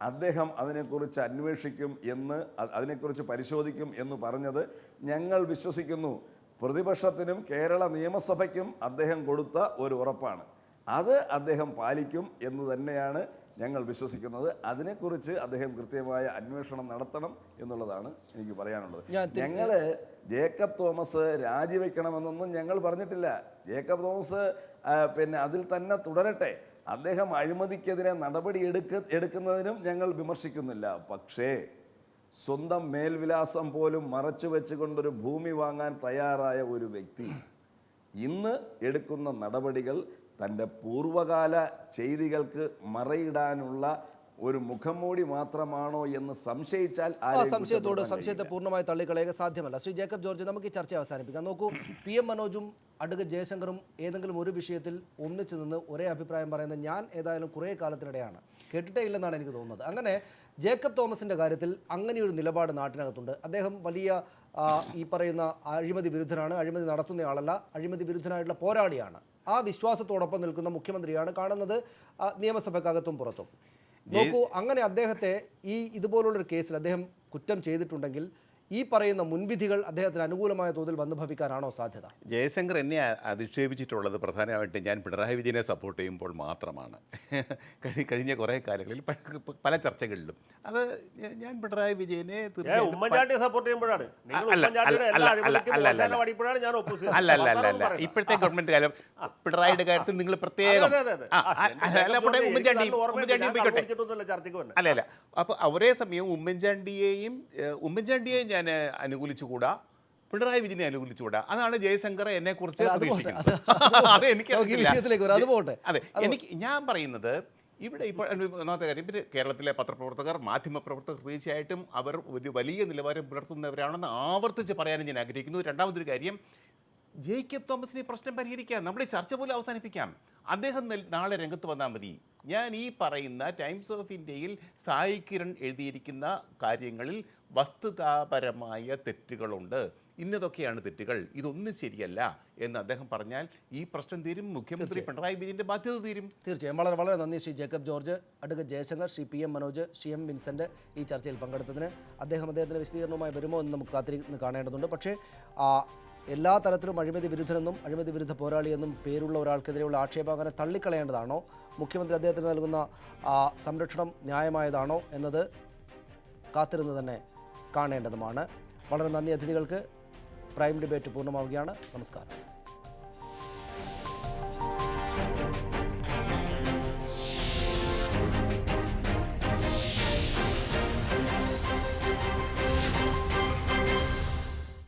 അദ്ദേഹം അതിനെക്കുറിച്ച് അന്വേഷിക്കും എന്ന് അതിനെക്കുറിച്ച് പരിശോധിക്കും എന്ന് പറഞ്ഞത് ഞങ്ങൾ വിശ്വസിക്കുന്നു. പ്രതിപക്ഷത്തിനും കേരള നിയമസഭയ്ക്കും അദ്ദേഹം കൊടുത്ത ഒരു ഉറപ്പാണ്. അത് അദ്ദേഹം പാലിക്കും എന്ന് തന്നെയാണ് ഞങ്ങൾ വിശ്വസിക്കുന്നത്. അതിനെക്കുറിച്ച് അദ്ദേഹം കൃത്യമായ അന്വേഷണം നടത്തണം എന്നുള്ളതാണ് എനിക്ക് പറയാനുള്ളത്. ഞങ്ങൾ ജേക്കബ് തോമസ് രാജിവെക്കണമെന്നൊന്നും ഞങ്ങൾ പറഞ്ഞിട്ടില്ല. ജേക്കബ് തോമസ് പിന്നെ അതിൽ തന്നെ തുടരട്ടെ. അദ്ദേഹം അഴിമതിക്കെതിരെ നടപടി എടുക്ക എടുക്കുന്നതിനും ഞങ്ങൾ വിമർശിക്കുന്നില്ല. പക്ഷേ സ്വന്തം മേൽവിലാസം പോലും മറച്ചു വെച്ചുകൊണ്ടൊരു ഭൂമി വാങ്ങാൻ തയ്യാറായ ഒരു വ്യക്തി ഇന്ന് എടുക്കുന്ന നടപടികൾ തന്റെ പൂർവകാല ചെയ്തികൾക്ക് മറയിടാനുള്ള ഒരു മുഖംമൂടി മാത്രമാണോ എന്ന് സംശയിച്ചാൽ സംശയത്തോട് സംശയത്തെ പൂർണമായി തള്ളിക്കളയുക സാധ്യമല്ല. ശ്രീ ജേക്കബ് ജോർജ് നമുക്ക് ഈ ചർച്ച അവസാനിപ്പിക്കാം. നോക്കൂ പി എം മനോജും അഡ്വക്കേറ്റ് ജയശങ്കറും ഏതെങ്കിലും ഒരു വിഷയത്തിൽ ഒന്നിച്ചു നിന്ന് ഒരേ അഭിപ്രായം പറയുന്നത് ഞാൻ ഏതായാലും കുറേ കാലത്തിനിടെയാണ്. കേട്ടിട്ടേ ഇല്ലെന്നാണ് എനിക്ക് തോന്നുന്നത്. അങ്ങനെ ജേക്കബ് തോമസിന്റെ കാര്യത്തിൽ അങ്ങനെയൊരു നിലപാട് നാട്ടിനകത്തുണ്ട്. അദ്ദേഹം വലിയ ഈ പറയുന്ന അഴിമതി വിരുദ്ധനാണ്. അഴിമതി നടത്തുന്നയാളല്ല അഴിമതി വിരുദ്ധനായിട്ടുള്ള പോരാളിയാണ്. ആ വിശ്വാസത്തോടൊപ്പം നിൽക്കുന്ന മുഖ്യമന്ത്രിയാണ് കാണുന്നത്. നിയമസഭയ്ക്കകത്തും നിയമസഭക്കകത്തും പുറത്തും. നോക്കൂ അങ്ങനെ അദ്ദേഹത്തെ ഈ ഇതുപോലുള്ളൊരു കേസിൽ അദ്ദേഹം കുറ്റം ചെയ്തിട്ടുണ്ടെങ്കിൽ ഈ പറയുന്ന മുൻവിധികൾ അദ്ദേഹത്തിന് അനുകൂലമായ തോതിൽ വന്നു ഭവിക്കാനാണോ സാധ്യത? ജയശങ്കർ എന്നെ അധിക്ഷേപിച്ചിട്ടുള്ളത് പ്രധാനമായിട്ട് ഞാൻ പിണറായി വിജയനെ സപ്പോർട്ട് ചെയ്യുമ്പോൾ മാത്രമാണ്. കഴി- കഴിഞ്ഞ കുറേ കാലങ്ങളിൽ പല ചർച്ചകളിലും. അത് ഞാൻ പിണറായി വിജയനെ ഉമ്മൻചാണ്ടിയെ സപ്പോർട്ട് ചെയ്യുമ്പോഴാണ്. നിങ്ങൾ അല്ല, അല്ല, അല്ല, എല്ലാ അല്ല, ഇപ്പോഴത്തെ ഗവൺമെന്റ് കാലം പിണറായിയുടെ കാര്യത്തിൽ നിങ്ങൾ പ്രത്യേകം ഉമ്മൻചാണ്ടി ഉമ്മൻചാണ്ടി. അല്ല അല്ല അപ്പോൾ ഒരേ സമയം ഉമ്മൻചാണ്ടിയെയും ഉമ്മൻചാണ്ടിയെയും ഞാൻ ഏഹ്, അനുകൂലിച്ചുകൂടാ പിണറായി വിജയനെ അനുകൂലിച്ചുകൂടാ അതാണ് ജയശങ്കർ എന്നെ കുറിച്ച് അത് എനിക്ക് അത് പോട്ടെ. അതെ എനിക്ക് ഞാൻ പറയുന്നത് ഇവിടെ ഇപ്പോൾ ഒന്നാമത്തെ കാര്യം പിന്നെ കേരളത്തിലെ പത്രപ്രവർത്തകർ മാധ്യമപ്രവർത്തകർ തീർച്ചയായിട്ടും അവർ ഒരു വലിയ നിലവാരം പുലർത്തുന്നവരാണെന്ന് ആവർത്തിച്ച് പറയാനും ഞാൻ ആഗ്രഹിക്കുന്നു. രണ്ടാമതൊരു കാര്യം ജേക്കബ് തോമസിനെ പ്രശ്നം പരിഹരിക്കാം. നമ്മുടെ ചർച്ച പോലും അവസാനിപ്പിക്കാം. അദ്ദേഹം നാളെ രംഗത്ത് വന്നാൽ മതി. ഞാൻ ഈ പറയുന്ന ടൈംസ് ഓഫ് ഇന്ത്യയിൽ സായി കിരൺ എഴുതിയിരിക്കുന്ന കാര്യങ്ങളിൽ വസ്തുതാപരമായ തെറ്റുകളുണ്ട്. ഇന്നതൊക്കെയാണ് തെറ്റുകൾ. ഇതൊന്നും ശരിയല്ല എന്ന് അദ്ദേഹം പറഞ്ഞാൽ ഈ പ്രശ്നം തീരും. മുഖ്യമന്ത്രി പിണറായി വിജയന്റെ ബാധ്യത തീരും. തീർച്ചയായും. വളരെ വളരെ നന്ദി ശ്രീ ജേക്കബ് ജോർജ് അടുക്ക Jayashankar Shri P M Manoj Shri M Vincent ഈ ചർച്ചയിൽ പങ്കെടുത്തതിന്. അദ്ദേഹം അദ്ദേഹത്തിന്റെ വിശദീകരണവുമായി വരുമോ എന്ന് നമുക്ക് കാത്തിരിക്കുന്നു കാണേണ്ടതുണ്ട്. പക്ഷേ എല്ലാ തരത്തിലും അഴിമതി വിരുദ്ധനെന്നും അഴിമതി വിരുദ്ധ പോരാളിയെന്നും പേരുള്ള ഒരാൾക്കെതിരെയുള്ള ആക്ഷേപം അങ്ങനെ തള്ളിക്കളയേണ്ടതാണോ? മുഖ്യമന്ത്രി അദ്ദേഹത്തിന് നൽകുന്ന സംരക്ഷണം ന്യായമായതാണോ എന്നത് കാത്തിരുന്ന് തന്നെ കാണേണ്ടതുമാണ്. വളരെ നന്ദി അതിഥികൾക്ക്. പ്രൈം ഡിബേറ്റ് പൂർണമാവുകയാണ്. നമസ്കാരം.